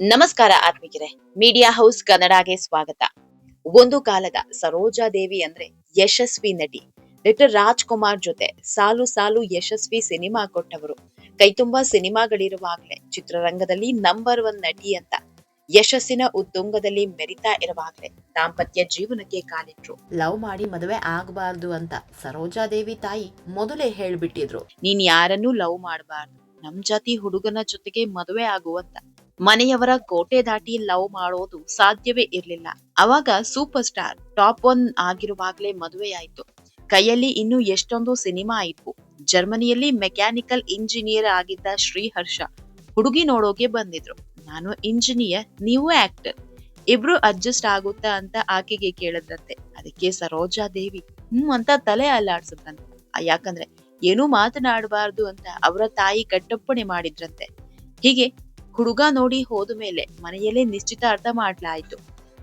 ನಮಸ್ಕಾರ ಆತ್ಮಿಕರೇ. Media house ಕನ್ನಡಗೆ ಸ್ವಾಗತ. ಒಂದು ಕಾಲದ ಸರೋಜಾ ದೇವಿ ಅಂದ್ರೆ ಯಶಸ್ವಿ ನಟಿ. ಡಾಕ್ಟರ್ ರಾಜ್ಕುಮಾರ್ ಜೊತೆ ಸಾಲು ಸಾಲು ಯಶಸ್ವಿ ಸಿನಿಮಾ ಕೊಟ್ಟವರು. ಕೈತುಂಬಾ ಸಿನಿಮಾಗಳಿರುವಾಗಲೇ ಚಿತ್ರರಂಗದಲ್ಲಿ ನಂಬರ್ ಒನ್ ನಟಿ ಅಂತ ಯಶಸ್ಸಿನ ಉತ್ತುಂಗದಲ್ಲಿ ಮೆರಿತಾ ಇರುವಾಗಲೇ ದಾಂಪತ್ಯ ಜೀವನಕ್ಕೆ ಕಾಲಿಟ್ರು. ಲವ್ ಮಾಡಿ ಮದುವೆ ಆಗಬಾರ್ದು ಅಂತ ಸರೋಜಾದೇವಿ ತಾಯಿ ಮೊದಲೇ ಹೇಳ್ಬಿಟ್ಟಿದ್ರು. ನೀನ್ ಯಾರನ್ನೂ ಲವ್ ಮಾಡಬಾರ್ದು. ನಮ್ ಜಾತಿ ಹುಡುಗನ ಜೊತೆಗೆ ಮದುವೆ ಆಗುವಂತ ಮನೆಯವರ ಕೋಟೆ ದಾಟಿ ಲವ್ ಮಾಡೋದು ಸಾಧ್ಯವೇ ಇರಲಿಲ್ಲ. ಅವಾಗ ಸೂಪರ್ ಸ್ಟಾರ್ ಟಾಪ್ ಒನ್ ಆಗಿರುವಾಗಲೇ ಮದುವೆ ಆಯ್ತು ಕೈಯಲ್ಲಿ ಇನ್ನು ಎಷ್ಟೊಂದು ಸಿನಿಮಾ ಇತ್ತು. ಜರ್ಮನಿಯಲ್ಲಿ ಮೆಕ್ಯಾನಿಕಲ್ ಇಂಜಿನಿಯರ್ ಆಗಿದ್ದ ಶ್ರೀಹರ್ಷ ಹುಡುಗಿ ನೋಡೋಕೆ ಬಂದಿದ್ರು. ನಾನು ಇಂಜಿನಿಯರ್, ನೀವು ಆಕ್ಟರ್. ಇಬ್ರು ಅಡ್ಜಸ್ಟ್ ಆಗುತ್ತಾ ಅಂತ ಆಕೆಗೆ ಕೇಳದ್ರಂತೆ. ಅದಕ್ಕೆ ಸರೋಜಾ ದೇವಿ, ಹ್ಮ್ ಅಂತ ತಲೆ ಅಲ್ಲಾಡ್ಸದ್ರಂತೆ. ಯಾಕಂದ್ರೆ ಏನೂ ಮಾತನಾಡಬಾರ್ದು ಅಂತ ಅವರ ತಾಯಿ ಕಟ್ಟಪ್ಪಣೆ ಮಾಡಿದ್ರಂತೆ. ಹೀಗೆ ಹುಡುಗ ನೋಡಿ ಹೋದ ಮೇಲೆ ಮನೆಯಲ್ಲೇ ನಿಶ್ಚಿತಾರ್ಥ ಮಾಡಲಾಯಿತು.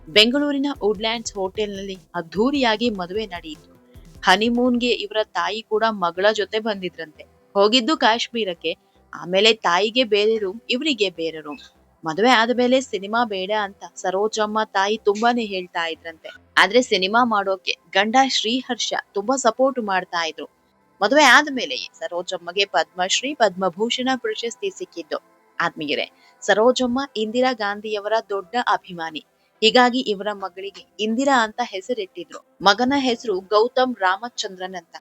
ಬೆಂಗಳೂರಿನ ವುಡ್ಲ್ಯಾಂಡ್ಸ್ ಹೋಟೆಲ್ನಲ್ಲಿ ಅದ್ಧೂರಿಯಾಗಿ ಮದುವೆ ನಡೆಯಿತು. ಹನಿಮೂನ್ಗೆ ಇವರ ತಾಯಿ ಕೂಡ ಮಗಳ ಜೊತೆ ಬಂದಿದ್ರಂತೆ. ಹೋಗಿದ್ದು ಕಾಶ್ಮೀರಕ್ಕೆ, ಆಮೇಲೆ ತಾಯಿಗೆ ಬೇರೆ ರೂಮ್ ಇವರಿಗೆ ಬೇರೆ ರೂಮ್ ಮದುವೆ ಆದ್ಮೇಲೆ ಸಿನಿಮಾ ಬೇಡ ಅಂತ ಸರೋಜಮ್ಮ ತಾಯಿ ತುಂಬಾನೇ ಹೇಳ್ತಾ ಇದ್ರಂತೆ. ಆದ್ರೆ ಸಿನಿಮಾ ಮಾಡೋಕೆ ಗಂಡ ಶ್ರೀಹರ್ಷ ತುಂಬಾ ಸಪೋರ್ಟ್ ಮಾಡ್ತಾ ಇದ್ರು. ಮದುವೆ ಆದ್ಮೇಲೆ ಸರೋಜಮ್ಮಗೆ ಪದ್ಮಶ್ರೀ, ಪದ್ಮಭೂಷಣ ಪ್ರಶಸ್ತಿ ಸಿಕ್ಕಿದ್ದು. ಆತ್ಮೀಯರೇ, ಸರೋಜಮ್ಮ ಇಂದಿರಾ ಗಾಂಧಿಯವರ ದೊಡ್ಡ ಅಭಿಮಾನಿ. ಹೀಗಾಗಿ ಇವರ ಮಗಳಿಗೆ ಇಂದಿರಾ ಅಂತ ಹೆಸರಿಟ್ಟಿದ್ರು. ಮಗನ ಹೆಸರು ಗೌತಮ್ ರಾಮಚಂದ್ರನ್ ಅಂತ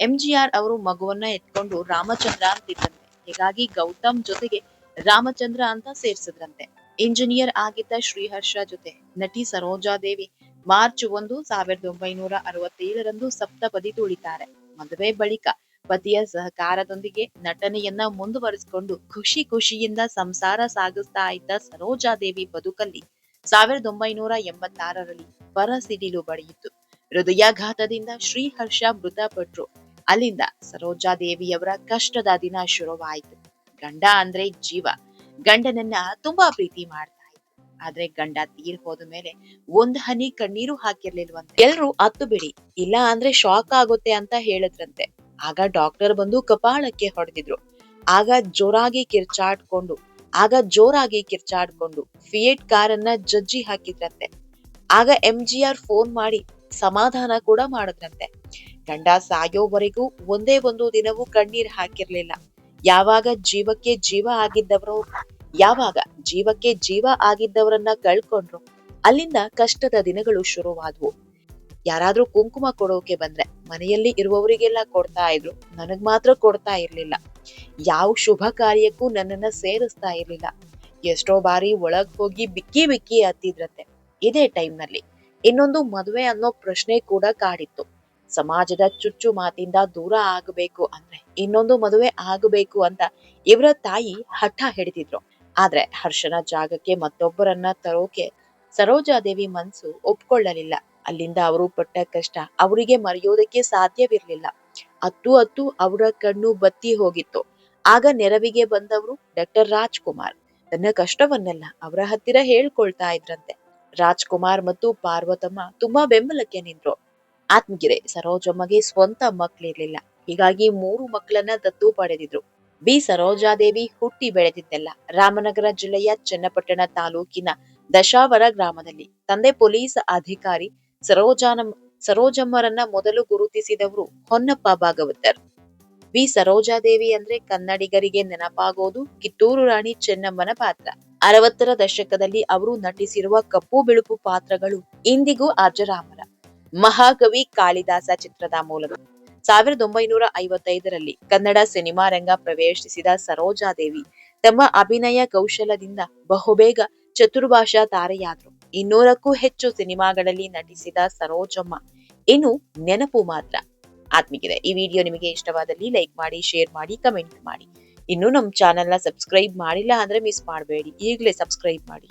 ಎಂಜಿಆರ್ ಅವರು ಮಗುವನ್ನ ಎತ್ಕೊಂಡು ರಾಮಚಂದ್ರ ಅಂತಿದ್ದಂತೆ ಹೀಗಾಗಿ ಗೌತಮ್ ಜೊತೆಗೆ ರಾಮಚಂದ್ರ ಅಂತ ಸೇರ್ಸಿದ್ರಂತೆ. ಇಂಜಿನಿಯರ್ ಆಗಿದ್ದ ಶ್ರೀಹರ್ಷ ಜೊತೆ ನಟಿ ಸರೋಜಾದೇವಿ ಮಾರ್ಚ್ ಒಂದು ಸಾವಿರದ ಒಂಬೈನೂರ ಅರವತ್ತೇಳರಂದು ಸಪ್ತಪದಿ ತುಳಿತಾರೆ. ಮದುವೆ ಬಳಿಕ ಪತಿಯ ಸಹಕಾರದೊಂದಿಗೆ ನಟನೆಯನ್ನ ಮುಂದುವರಿಸಿಕೊಂಡು ಖುಷಿ ಖುಷಿಯಿಂದ ಸಂಸಾರ ಸಾಗಿಸ್ತಾ ಇದ್ದ ಸರೋಜಾದೇವಿ ಬದುಕಲ್ಲಿ ಸಾವಿರದ ಒಂಬೈನೂರ ಎಂಬತ್ತಾರರಲ್ಲಿ ಪರ ಸಿಡಿಲು ಬಡಿಯಿತು. ಹೃದಯಾಘಾತದಿಂದ ಶ್ರೀಹರ್ಷ ಮೃತಪಟ್ರು. ಅಲ್ಲಿಂದ ಸರೋಜಾದೇವಿಯವರ ಕಷ್ಟದ ದಿನ ಶುರುವಾಯಿತು. ಗಂಡ ಅಂದ್ರೆ ಜೀವ. ಗಂಡನನ್ನ ತುಂಬಾ ಪ್ರೀತಿ ಮಾಡ್ತಾ ಆದ್ರೆ ಗಂಡ ತೀರ್ ಹೋದ ಮೇಲೆ ಒಂದ್ ಹನಿ ಕಣ್ಣೀರು ಹಾಕಿರ್ಲಿಲ್ವಂತೆ. ಎಲ್ರು ಅತ್ತು ಬಿಡಿ. ಇಲ್ಲ ಅಂದ್ರೆ ಶಾಕ್ ಆಗುತ್ತೆ ಅಂತ ಹೇಳಿದ್ರಂತೆ. ಆಗ ಡಾಕ್ಟರ್ ಬಂದು ಕಪಾಳಕ್ಕೆ ಹೊಡೆದಿದ್ರು. ಆಗ ಜೋರಾಗಿ ಕಿರ್ಚಾಡ್ಕೊಂಡು, ಆಗ ಜೋರಾಗಿ ಕಿರ್ಚಾಡ್ಕೊಂಡು ಫಿಯೇಟ್ ಕಾರನ್ನ ಜಜ್ಜಿ ಹಾಕಿದ್ರಂತೆ. ಆಗ ಎಂಜಿಆರ್ ಫೋನ್ ಮಾಡಿ ಸಮಾಧಾನ ಕೂಡ ಮಾಡಿದ್ರಂತೆ. ಗಂಡ ಸಾಯೋವರೆಗೂ ಒಂದೇ ಒಂದು ದಿನವೂ ಕಣ್ಣೀರ್ ಹಾಕಿರ್ಲಿಲ್ಲ. ಯಾವಾಗ ಜೀವಕ್ಕೆ ಜೀವ ಆಗಿದ್ದವರು, ಯಾವಾಗ ಜೀವಕ್ಕೆ ಜೀವ ಆಗಿದ್ದವರನ್ನ ಕಳ್ಕೊಂಡ್ರು, ಅಲ್ಲಿಂದ ಕಷ್ಟದ ದಿನಗಳು ಶುರುವಾದ್ವು. ಯಾರಾದ್ರೂ ಕುಂಕುಮ ಕೊಡೋಕೆ ಬಂದ್ರೆ ಮನೆಯಲ್ಲಿ ಇರುವವರಿಗೆಲ್ಲ ಕೊಡ್ತಾ ಇದ್ರು, ನನಗ್ ಮಾತ್ರ ಕೊಡ್ತಾ ಇರ್ಲಿಲ್ಲ. ಯಾವ ಶುಭ ಕಾರ್ಯಕ್ಕೂ ನನ್ನನ್ನ ಸೇರಿಸ್ತಾ ಇರ್ಲಿಲ್ಲ. ಎಷ್ಟೋ ಬಾರಿ ಒಳಗ್ ಹೋಗಿ ಬಿಕ್ಕಿ ಬಿಕ್ಕಿ ಹತ್ತಿದ್ರಂತೆ ಇದೇ ಟೈಮ್ನಲ್ಲಿ ಇನ್ನೊಂದು ಮದುವೆ ಅನ್ನೋ ಪ್ರಶ್ನೆ ಕೂಡ ಕಾಡಿತ್ತು. ಸಮಾಜದ ಚುಚ್ಚು ಮಾತಿಂದ ದೂರ ಆಗಬೇಕು ಅಂದ್ರೆ ಇನ್ನೊಂದು ಮದುವೆ ಆಗಬೇಕು ಅಂತ ಇವರ ತಾಯಿ ಹಠ ಹಿಡಿದಿದ್ರು. ಆದ್ರೆ ಹರ್ಷನ ಜಾಗಕ್ಕೆ ಮತ್ತೊಬ್ಬರನ್ನ ತರೋಕೆ ಸರೋಜಾದೇವಿ ಮನ್ಸು ಒಪ್ಕೊಳ್ಳಲಿಲ್ಲ. ಅಲ್ಲಿಂದ ಅವರು ಪಟ್ಟ ಕಷ್ಟ. ಅವರಿಗೆ ಮರೆಯೋದಕ್ಕೆ ಸಾಧ್ಯವಿರಲಿಲ್ಲ. ಅತ್ತು ಅತ್ತು ಅವರ ಕಣ್ಣು ಬತ್ತಿ ಹೋಗಿತ್ತು. ಆಗ ನೆರವಿಗೆ ಬಂದವರು ಡಾಕ್ಟರ್ ರಾಜ್ಕುಮಾರ್. ತನ್ನ ಕಷ್ಟವನ್ನೆಲ್ಲ, ಅವರ ಹತ್ತಿರ ಹೇಳ್ಕೊಳ್ತಾ ಇದ್ರಂತೆ. ರಾಜ್ಕುಮಾರ್ ಮತ್ತು ಪಾರ್ವತಮ್ಮ ತುಂಬಾ ಬೆಂಬಲಕ್ಕೆ ನಿಂದ್ರು ಆತ್ಮಗಿರೆ ಸರೋಜಮ್ಮಗೆ ಸ್ವಂತ ಮಕ್ಳಿರ್ಲಿಲ್ಲ ಹೀಗಾಗಿ ಮೂರು ಮಕ್ಕಳನ್ನ ದತ್ತು ಪಡೆದಿದ್ರು. ಬಿ. ಸರೋಜಾದೇವಿ ಹುಟ್ಟಿ ಬೆಳೆದಿದ್ದೆಲ್ಲ ರಾಮನಗರ ಜಿಲ್ಲೆಯ ಚನ್ನಪಟ್ಟಣ ತಾಲೂಕಿನ ದಶಾವರ ಗ್ರಾಮದಲ್ಲಿ. ತಂದೆ ಪೊಲೀಸ್ ಅಧಿಕಾರಿ ಸರೋಜಾನ, ಸರೋಜಮ್ಮರನ್ನ ಮೊದಲು ಗುರುತಿಸಿದವರು ಹೊನ್ನಪ್ಪ ಭಾಗವತರ್. ವಿ. ಸರೋಜಾದೇವಿ ಅಂದ್ರೆ ಕನ್ನಡಿಗರಿಗೆ ನೆನಪಾಗೋದು ಕಿತ್ತೂರು ರಾಣಿ ಚೆನ್ನಮ್ಮನ ಪಾತ್ರ. ಅರವತ್ತರ ದಶಕದಲ್ಲಿ ಅವರು ನಟಿಸಿರುವ ಕಪ್ಪು ಬಿಳುಪು ಪಾತ್ರಗಳು ಇಂದಿಗೂ ಅಜರಾಮರ ಮಹಾಕವಿ ಕಾಳಿದಾಸ ಚಿತ್ರದ ಮೂಲಕ. ಸಾವಿರದ ಒಂಬೈನೂರ ಐವತ್ತೈದರಲ್ಲಿ ಕನ್ನಡ ಸಿನಿಮಾ ರಂಗ ಪ್ರವೇಶಿಸಿದ ಸರೋಜಾದೇವಿ ತಮ್ಮ ಅಭಿನಯ ಕೌಶಲದಿಂದ ಬಹುಬೇಗ ಚತುರ್ಭಾಷಾ ತಾರೆಯಾದ್ರು. ಇನ್ನೂರಕ್ಕೂ ಹೆಚ್ಚು ಸಿನಿಮಾಗಳಲ್ಲಿ ನಟಿಸಿದ ಸರೋಜಮ್ಮ. ಇನ್ನು ನೆನಪು ಮಾತ್ರ. ಆತ್ಮೀಗಿದೆ ಈ ವಿಡಿಯೋ ನಿಮಗೆ ಇಷ್ಟವಾದಲ್ಲಿ ಲೈಕ್ ಮಾಡಿ, ಶೇರ್ ಮಾಡಿ, ಕಮೆಂಟ್ ಮಾಡಿ. ಇನ್ನು ನಮ್ಮ ಚಾನೆಲ್ನ ಸಬ್ಸ್ಕ್ರೈಬ್ ಮಾಡಿಲ್ಲ ಅಂದ್ರೆ ಮಿಸ್ ಮಾಡಬೇಡಿ. ಈಗಲೇ ಸಬ್ಸ್ಕ್ರೈಬ್ ಮಾಡಿ.